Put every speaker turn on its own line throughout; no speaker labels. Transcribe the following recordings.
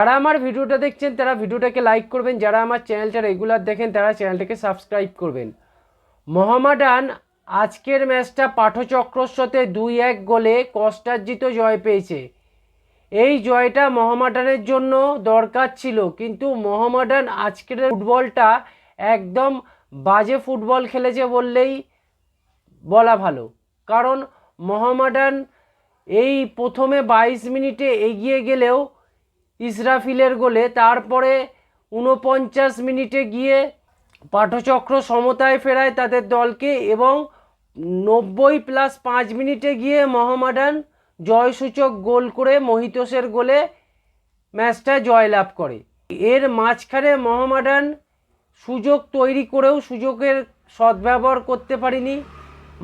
যারা আমার ভিডিওটা দেখছেন, তারা ভিডিওটাকে লাইক করবেন। যারা আমার চ্যানেলটা রেগুলার দেখেন, তারা চ্যানেলটাকে সাবস্ক্রাইব করবেন। মোহামেডান আজকের ম্যাচটা পাঠচক্রর সাথে দুই এক গোলে কষ্টার্জিত জয় পেয়েছে। এই জয়টা মোহামেডানের জন্য দরকার ছিল, কিন্তু মোহামেডান আজকের ফুটবলটা একদম বাজে ফুটবল খেলেছে বললেই বলা ভালো। কারণ মোহামেডান এই প্রথমে বাইশ মিনিটে এগিয়ে গেলেও ইসরাফিলের গোলে, তারপরে উনপঞ্চাশ মিনিটে গিয়ে পাঠচক্র সমতায় ফেরায় তাদের দলকে এবং নব্বই প্লাস পাঁচ মিনিটে গিয়ে মোহামেডান জয়সূচক গোল করে মহিতোসের গোলে ম্যাচটা জয়লাভ করে। এর মাঝখানে মোহামেডান সুযোগ তৈরি করেও সুযোগের সদ্ব্যবহার করতে পারিনি।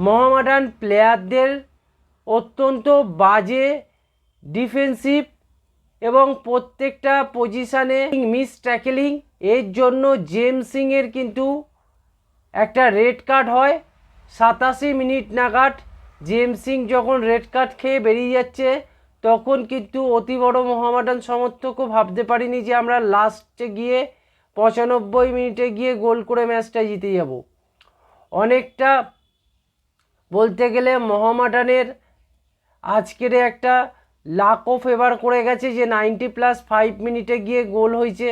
মোহামেডান প্লেয়ারদের অত্যন্ত বাজে ডিফেন্সিভ এবং প্রত্যেকটা পজিশানে মিস ট্যাকেলিং এর জন্য জেমস সিংয়ের কিন্তু একটা রেড কার্ড হয়। সাতাশি মিনিট নাগাদ জেমস সিং যখন রেড কার্ড খেয়ে বেরিয়ে যাচ্ছে, তখন কিন্তু অতি বড় মোহামেডান সমর্থকও ভাবতে পারিনি যে আমরা লাস্টে গিয়ে পঁচানব্বই মিনিটে গিয়ে গোল করে ম্যাচটা জিতে যাব। অনেকটা বলতে গেলে মোহামেডানের আজকের একটা লাকও ফেভার করে গেছে যে নাইনটি প্লাস ফাইভ মিনিটে গিয়ে গোল হয়েছে।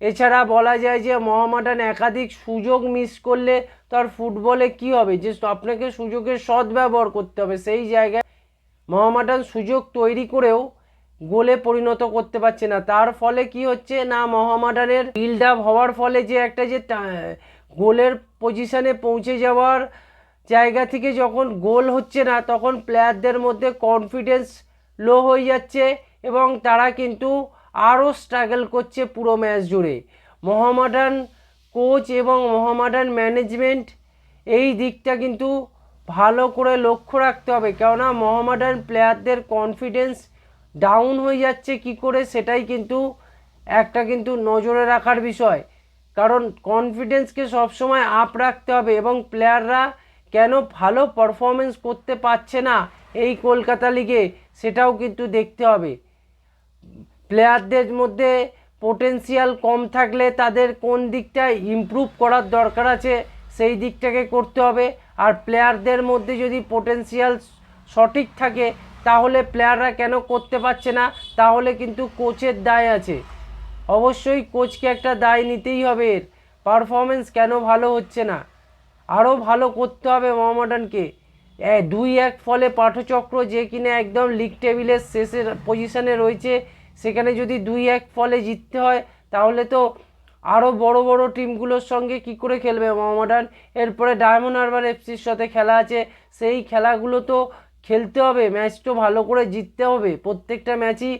এছাড়া বলা যায় যে মোহামেডান একাধিক সুযোগ মিস করলে তার ফুটবলে কি হবে? যে আপনাকে সুযোগের সদ্ব্যবহার করতে হবে। সেই জায়গায় মোহামেডান সুযোগ তৈরি করেও গোলে পরিণত করতে পারছে না। তার ফলে কি হচ্ছে না, মোহামেডানের বিল্ড আপ হওয়ার ফলে যে একটা যে গোলের পজিশনে পৌঁছে যাওয়ার জায়গা থেকে যখন গোল হচ্ছে না, তখন প্লেয়ারদের মধ্যে কনফিডেন্স লো হয়ে যাচ্ছে এবং তারা কিন্তু আরও স্ট্রাগল করছে পুরো ম্যাচ জুড়ে। মোহামেডান কোচ এবং মোহামেডান ম্যানেজমেন্ট এই দিকটা কিন্তু ভালো করে লক্ষ্য রাখতে হবে। কেননা মোহামেডান প্লেয়ারদের কনফিডেন্স ডাউন হয়ে যাচ্ছে কি করে সেটাই কিন্তু একটা কিন্তু নজরে রাখার বিষয়। কারণ কনফিডেন্সকে সবসময় আপ রাখতে হবে এবং প্লেয়াররা কেন ভালো পারফরমেন্স করতে পারছে না এই কলকাতা লিগে সেটাও কিন্তু দেখতে হবে। প্লেয়ারদের মধ্যে পোটেন্সিয়াল কম থাকলে তাদের কোন দিকটায় ইমপ্রুভ করার দরকার আছে, সেই দিকটাকে করতে হবে। আর প্লেয়ারদের মধ্যে যদি পোটেন্সিয়াল সঠিক থাকে, তাহলে প্লেয়াররা কেন করতে পারছে না? তাহলে কিন্তু কোচের দায় আছে। অবশ্যই কোচকে একটা দায় নিতেই হবে এর। পারফরমেন্স কেন ভালো হচ্ছে না? আরও ভালো করতে হবে মোহামেডানকে। দুই এক ফলে পাঠচক্র যে কিনা একদম লিগ টেবিলের শেষের পজিশনে রয়েছে, সেখানে যদি দুই এক ফলে জিততে হয়, তাহলে তো আরও বড় বড় টিমগুলোর সঙ্গে কি করে খেলবে মোহামেডান এরপরে ডায়মন্ড হারবার এফসির সাথে খেলা আছে, সেই খেলাগুলো তো খেলতে হবে ম্যাচ তো ভালো করে জিততে হবে। প্রত্যেকটা ম্যাচই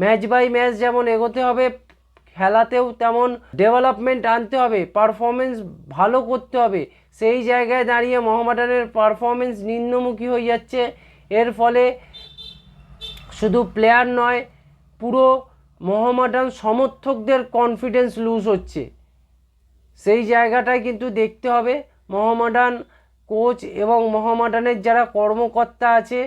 ম্যাচ বাই ম্যাচ যেমন এগোতে হবে, খেলাতেও তেমন ডেভেলপমেন্ট আনতে হবে পারফরমেন্স ভালো করতে হবে। সেই জায়গায় দাঁড়িয়ে মোহামেডানের পারফরমেন্স নিম্নমুখী হয়ে যাচ্ছে। এর ফলে শুধু প্লেয়ার নয়, পুরো মোহামেডান সমর্থকদের কনফিডেন্স লুজ হচ্ছে। সেই জায়গাটায় কিন্তু দেখতে হবে। মোহামেডান কোচ এবং মোহামেডানের যারা কর্মকর্তা আছে,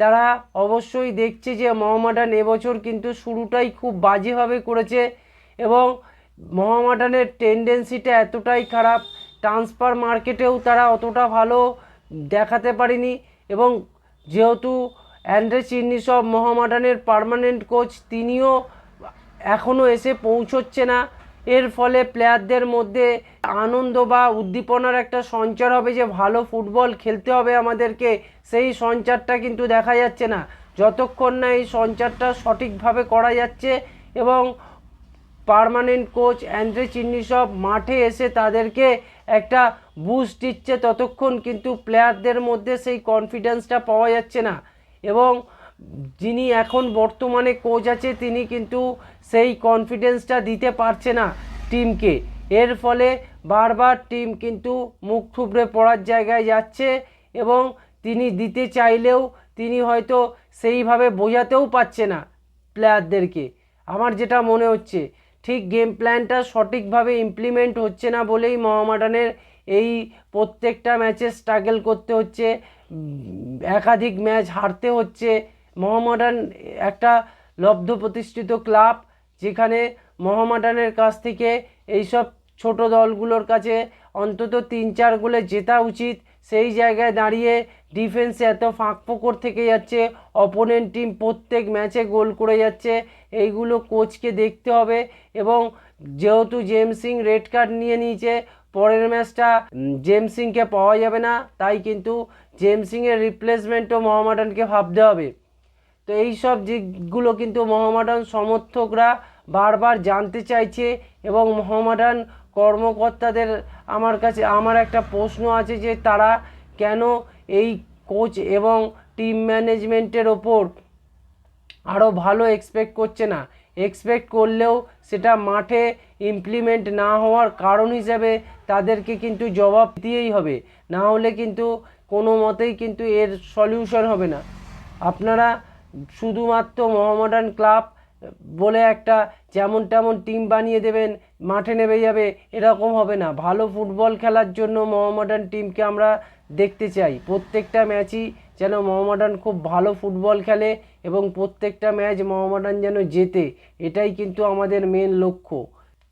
তারা অবশ্যই দেখছে যে মোহামেডান এবছর কিন্তু শুরুটাই খুব বাজেভাবে করেছে এবং মোহামেডানের টেন্ডেন্সিটা এতটাই খারাপ ট্রান্সফার মার্কেটেও তারা অতটা ভালো দেখাতে পারেনি এবং যেহেতু অ্যান্ড্রে চিন্নি সব মোহামেডানের পার্মানেন্ট কোচ তিনিও এখনও এসে পৌঁছচ্ছে না। এর ফলে প্লেয়ারদের মধ্যে আনন্দ বা উদ্দীপনার একটা সঞ্চার হবে যে ভালো ফুটবল খেলতে হবে আমাদেরকে, সেই সঞ্চারটা কিন্তু দেখা যাচ্ছে না। যতক্ষণ না এই সঞ্চারটা সঠিকভাবে করা যাচ্ছে এবং পার্মানেন্ট কোচ অ্যান্ড্রে চিন্নি সব মাঠে এসে তাদেরকে একটা বুস্ট দিচ্ছে। ততক্ষণ কিন্তু প্লেয়ারদের মধ্যে সেই কনফিডেন্সটা পাওয়া যাচ্ছে না। এবং যিনি এখন বর্তমানে কোচ আছে, তিনি কিন্তু সেই কনফিডেন্সটা দিতে পারছে না টিমকে এর ফলে বারবার টিম কিন্তু মুখ থুবড়ে পড়ার জায়গায় যাচ্ছে এবং তিনি দিতে চাইলেও তিনি হয়তো সেইভাবে বোঝাতেও পারছে না প্লেয়ারদেরকে আমার যেটা মনে হচ্ছে ঠিক গেম প্ল্যানটা সঠিকভাবে ইমপ্লিমেন্ট হচ্ছে না বলেই মহামাডানের এই প্রত্যেকটা ম্যাচে স্ট্রাগল করতে হচ্ছে একাধিক ম্যাচ হারতে হচ্ছে। মহামাডান একটা লব্ধ প্রতিষ্ঠিত ক্লাব যেখানে মহামাডানের কাছ থেকে এইসব ছোট দলগুলোর কাছে অন্তত তিন চার গোলে জেতা উচিত। সেই জায়গায় দাঁড়িয়ে ডিফেন্সে এত ফাঁক ফোকর থেকে যাচ্ছে অপোনেন্ট টিম প্রত্যেক ম্যাচে গোল করে যাচ্ছে। এইগুলো কোচকে দেখতে হবে। এবং যেহেতু জেমস সিং রেড কার্ড নিয়ে নিয়েছে, পরের ম্যাচটা জেমস সিংকে পাওয়া যাবে না, তাই কিন্তু জেমস সিংয়ের রিপ্লেসমেন্টও মোহামেডানকে ভাবতে হবে। তো এই সব দিকগুলো কিন্তু মোহামেডান সমর্থকরা বারবার জানতে চাইছে এবং মোহামেডান কর্মকর্তাদের আমার কাছে, আমার একটা প্রশ্ন আছে যে তারা কেন এই কোচ এবং টিম ম্যানেজমেন্টের ওপর আরও ভালো এক্সপেক্ট করছে না। এক্সপেক্ট করলেও সেটা মাঠে ইমপ্লিমেন্ট না হওয়ার কারণ হিসাবে তাদেরকে কিন্তু জবাব দিয়েই হবে। না হলে কিন্তু কোনো মতেই কিন্তু এর সলিউশন হবে না। আপনারা শুধুমাত্র মোহামেডান ক্লাব বলে একটা যেমন তেমন টিম বানিয়ে দেবেন, মাঠে নেমে যাবে, এরকম হবে না। ভালো ফুটবল খেলার জন্য মোহামেডান টিমকে আমরা দেখতে চাই। প্রত্যেকটা ম্যাচই যেন মোহামেডান খুব ভালো ফুটবল খেলে এবং প্রত্যেকটা ম্যাচ মোহামেডান যেন জেতে, এটাই কিন্তু আমাদের মেন লক্ষ্য।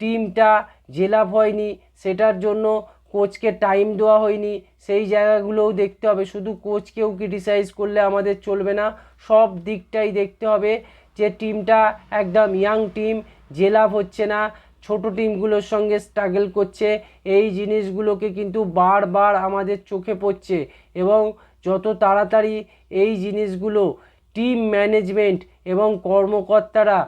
টিমটা জেলাভ হয়নি, সেটার জন্য কোচকে টাইম দেওয়া হয়নি, সেই জায়গাগুলোও দেখতে হবে। শুধু কোচকেও ক্রিটিসাইজ করলে আমাদের চলবে না, সব দিকটাই দেখতে হবে যে টিমটা একদম ইয়াং টিম জেলাভ হচ্ছে না, ছোট টিমগুলোর সঙ্গে স্ট্রাগল করছে, এই জিনিসগুলোকে কিন্তু বারবার আমাদের চোখে পড়ছে এবং যত তাড়াতাড়ি এই জিনিসগুলো টিম ম্যানেজমেন্ট এবং কর্মকর্তারা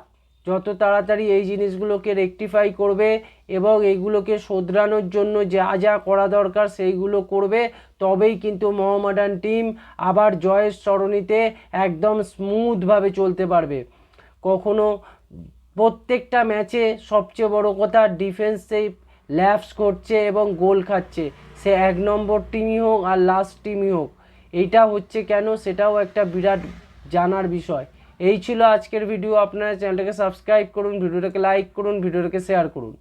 যত তাড়াতাড়ি এই জিনিসগুলোকে রেকটিফাই করবে এবং এইগুলোকে শোধরানোর জন্য যা যা করা দরকার সেইগুলো করবে, তবেই কিন্তু মোহামেডান টিম আবার জয়ের সরণিতে একদম স্মুথভাবে চলতে পারবে। কখনো প্রত্যেকটা ম্যাচে সবচেয়ে বড় কথা ডিফেন্সে ল্যাপস করছে এবং গোল খাচ্ছে। সে এক নম্বর টিমই হোক আর লাস্ট টিমই হোক। এইটা হচ্ছে কেন? সেটাও একটা বিরাট জানার বিষয়। এই ছিল আজকের ভিডিও আপনারা চ্যানেলটাকে সাবস্ক্রাইব করুন ভিডিওটাকে লাইক করুন ভিডিওটাকে শেয়ার করুন।